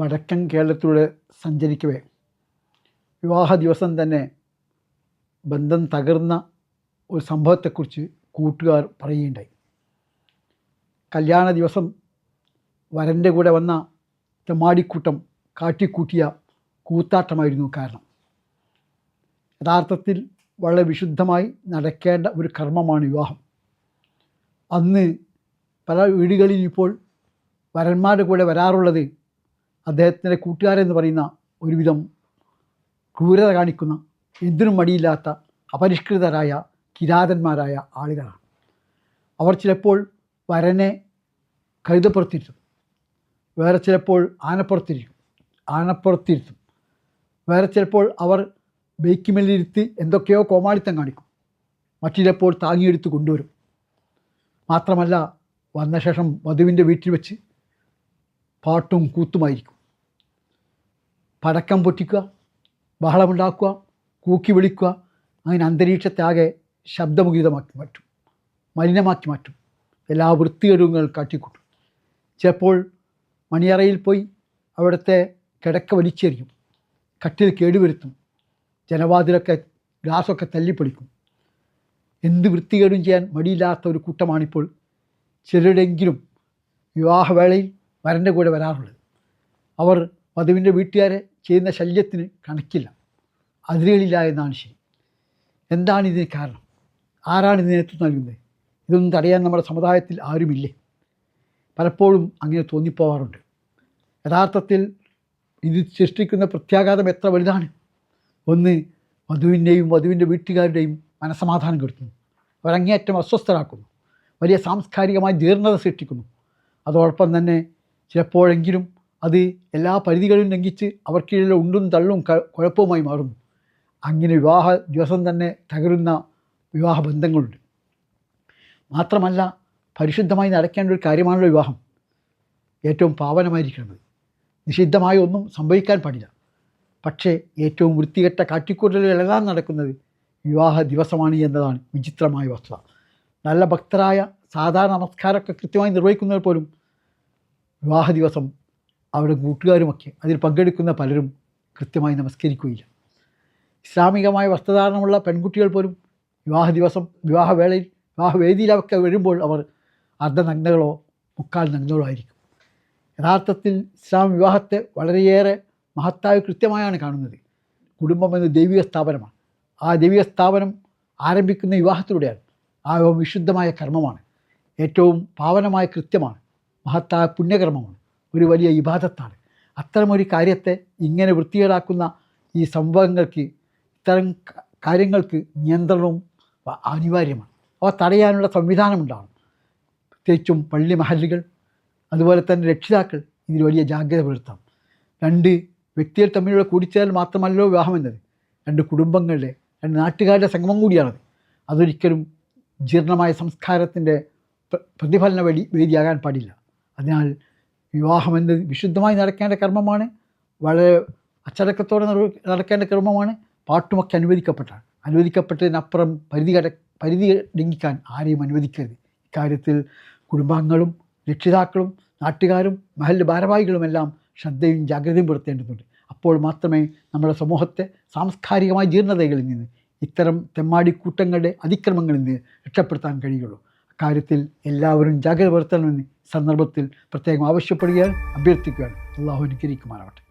വടക്കൻ കേരളത്തിലൂടെ സഞ്ചരിക്കവേ. വിവാഹ ദിവസം തന്നെ ബന്ധം തകർന്ന ഒരു സംഭവത്തെക്കുറിച്ച് കൂട്ടുകാർ പറയുകയുണ്ടായി. കല്യാണ ദിവസം വരന്റെ കൂടെ വന്ന തെമാടിക്കൂട്ടം കാട്ടിക്കൂട്ടിയ കൂത്താട്ടമായിരുന്നു കാരണം. യഥാർത്ഥത്തിൽ വളരെ വിശുദ്ധമായി നടക്കേണ്ട ഒരു കർമ്മമാണ് വിവാഹം. അന്ന് പല വീടുകളിൽ ഇപ്പോൾ വരന്മാരുടെ കൂടെ വരാറുള്ളത് അദ്ദേഹത്തിന്റെ കൂട്ടുകാരെന്ന് പറയുന്ന ഒരുവിധം ക്രൂരത കാണിക്കുന്ന എന്തിനും മടിയില്ലാത്ത അപരിഷ്കൃതരായ കിരാതന്മാരായ ആളുകളാണ്. അവർ ചിലപ്പോൾ വരനെ കഴുതപ്പുറത്തിരുത്തും. വേറെ ചിലപ്പോൾ ആനപ്പുറത്തിരിക്കും. ആനപ്പുറത്തിരുത്തും. വേറെ ചിലപ്പോൾ അവർ ബൈക്കുമേലിരുത്തി എന്തൊക്കെയോ കോമാളിത്തം കാണിക്കും. മറ്റിലപ്പോൾ താങ്ങിയെടുത്ത് കൊണ്ടുവരും. മാത്രമല്ല വന്ന ശേഷം വധുവിന്റെ വീട്ടിൽ വെച്ച് പാട്ടും കൂത്തുമായിരിക്കും. പടക്കം പൊട്ടിക്കുക ബഹളമുണ്ടാക്കുക കൂക്കി വിളിക്കുക അങ്ങനെ അന്തരീക്ഷത്തെ ആകെ ശബ്ദമുഖിതമാക്കി മാറ്റും മലിനമാക്കി മാറ്റും എല്ലാ വൃത്തികേടുകൾ കാട്ടിക്കൂട്ടും. ചിലപ്പോൾ മണിയറയിൽ പോയി അവിടുത്തെ കിടക്ക വലിച്ചെറിയും കട്ടിൽ കേടുവരുത്തും ജനവാതിലൊക്കെ ഗ്ലാസ്സൊക്കെ തല്ലിപ്പൊളിക്കും. എന്ത് വൃത്തികേടും ചെയ്യാൻ മടിയില്ലാത്ത ഒരു കൂട്ടമാണിപ്പോൾ ചിലരുടെങ്കിലും വിവാഹവേളയിൽ വരന്റെ കൂടെ വരാറുള്ളത്. അവർ വധുവിന്റെ വീട്ടുകാരെ ചെയ്യുന്ന ശല്യത്തിന് കണക്കില്ല. അതിരുകളില്ല എന്നാണ് ശരി. എന്താണ് ഇതിന് കാരണം? ആരാണ് ഇതിന് നേതൃത്വം നൽകുന്നത്? ഇതൊന്നും തടയാൻ നമ്മുടെ സമുദായത്തിൽ ആരുമില്ലേ. പലപ്പോഴും അങ്ങനെ തോന്നിപ്പോവാറുണ്ട്. യഥാർത്ഥത്തിൽ ഇത് സൃഷ്ടിക്കുന്ന പ്രത്യാഘാതം എത്ര വലുതാണ്? ഒന്ന് വധുവിന്റെയും വധുവിന്റെ വീട്ടുകാരുടെയും മനസമാധാനം കെടുത്തുന്നു. അവരങ്ങേയറ്റം അസ്വസ്ഥരാക്കുന്നു. വലിയ സാംസ്കാരികമായ ജീർണത സൃഷ്ടിക്കുന്നു. അതോടൊപ്പം തന്നെ ചിലപ്പോഴെങ്കിലും അത് എല്ലാ പരിധികളും ലംഘിച്ച് അവർക്കിടയിലെ ഉണ്ടും തള്ളും കുഴപ്പവുമായി മാറുന്നു. അങ്ങനെ വിവാഹ ദിവസം തന്നെ തകരുന്ന വിവാഹ ബന്ധങ്ങളുണ്ട്. മാത്രമല്ല പരിശുദ്ധമായി നടക്കേണ്ട ഒരു കാര്യമാണല്ലോ വിവാഹം. ഏറ്റവും പാവനമായിരിക്കുന്നത്. നിഷിദ്ധമായ ഒന്നും സംഭവിക്കാൻ പാടില്ല. പക്ഷേ ഏറ്റവും വൃത്തികെട്ട കാട്ടിക്കൂട്ടലുകളെല്ലാം നടക്കുന്നത് വിവാഹ ദിവസമാണ് എന്നതാണ് വിചിത്രമായ വസ്തുത. നല്ല ഭക്തരായ സാധാരണ നമസ്കാരമൊക്കെ കൃത്യമായി നിർവഹിക്കുന്നവർ പോലും വിവാഹ ദിവസം അവരുടെ കൂട്ടുകാരുമൊക്കെ അതിൽ പങ്കെടുക്കുന്ന പലരും കൃത്യമായി നമസ്കരിക്കുകയില്ല. ഇസ്ലാമികമായ വസ്ത്രധാരണമുള്ള പെൺകുട്ടികൾ പോലും വിവാഹ ദിവസം വിവാഹവേളയിൽ വിവാഹവേദിയിലൊക്കെ വരുമ്പോൾ അവർ അർദ്ധനഗ്നകളോ മുക്കാൽ നഗ്നകളോ ആയിരിക്കും. യഥാർത്ഥത്തിൽ ഇസ്ലാം വിവാഹത്തെ വളരെയേറെ മഹത്തായ കൃത്യമായാണ് കാണുന്നത്. കുടുംബം എന്ന ദൈവിക സ്ഥാപനമാണ്. ആ ദൈവിക സ്ഥാപനം ആരംഭിക്കുന്ന വിവാഹത്തിലൂടെയാണ് ആ വിശുദ്ധമായ കർമ്മമാണ്. ഏറ്റവും പാവനമായ കൃത്യമാണ്. മഹത്തായ പുണ്യകർമ്മമാണ്. ഒരു വലിയ ഇബാദത്താണ്. അത്തരമൊരു കാര്യത്തെ ഇങ്ങനെ വൃത്തികേടാക്കുന്ന ഈ സംഭവങ്ങൾക്ക് ഇത്തരം കാര്യങ്ങൾക്ക് നിയന്ത്രണവും അനിവാര്യമാണ്. അവ തടയാനുള്ള സംവിധാനമുണ്ടാകണം പ്രത്യേകിച്ചും പള്ളി മഹല്ലുകൾ അതുപോലെ തന്നെ രക്ഷിതാക്കൾ ഇതിൽ വലിയ ജാഗ്രത പുലർത്താം രണ്ട് വ്യക്തികൾ തമ്മിലുള്ള കൂടിച്ചേരൽ മാത്രമല്ലോ വിവാഹം എന്നത്. രണ്ട് കുടുംബങ്ങളുടെ രണ്ട് നാട്ടുകാരുടെ സംഗമം കൂടിയാണത്. അതൊരിക്കലും ജീർണമായ സംസ്കാരത്തിന്റെ പ്ര- പ്രതിഫലന വഴി വേദിയാകാൻ പാടില്ല. അതിനാൽ വിവാഹം എന്നത് വിശുദ്ധമായി നടക്കേണ്ട കർമ്മമാണ്. വളരെ അച്ചടക്കത്തോടെ നടക്കേണ്ട കർമ്മമാണ്. പാട്ടുമൊക്കെ അനുവദിക്കപ്പെട്ടാണ്. അനുവദിക്കപ്പെട്ടതിനപ്പുറം പരിധി കട പരിധി ലംഘിക്കാൻ ആരെയും അനുവദിക്കരുത്. ഇക്കാര്യത്തിൽ കുടുംബാംഗങ്ങളും രക്ഷിതാക്കളും നാട്ടുകാരും മഹല്ല് ഭാരവാഹികളുമെല്ലാം ശ്രദ്ധയും ജാഗ്രതയും പുലർത്തേണ്ടതുണ്ട്. അപ്പോൾ മാത്രമേ നമ്മുടെ സമൂഹത്തെ സാംസ്കാരികമായ ജീർണതകളിൽ നിന്ന് ഇത്തരം തെമ്മാടിക്കൂട്ടങ്ങളുടെ അതിക്രമങ്ങളിൽ നിന്ന് രക്ഷപ്പെടുത്താൻ കഴിയുള്ളൂ. അക്കാര്യത്തിൽ എല്ലാവരും ജാഗ്രത പുലർത്തണമെന്ന് സന്ദർഭത്തിൽ പ്രത്യേകം ആവശ്യപ്പെടുകയാണ് അഭ്യർത്ഥിക്കുകയാണ്. അള്ളാഹു അനുകരിക്കുമാറാവട്ടെ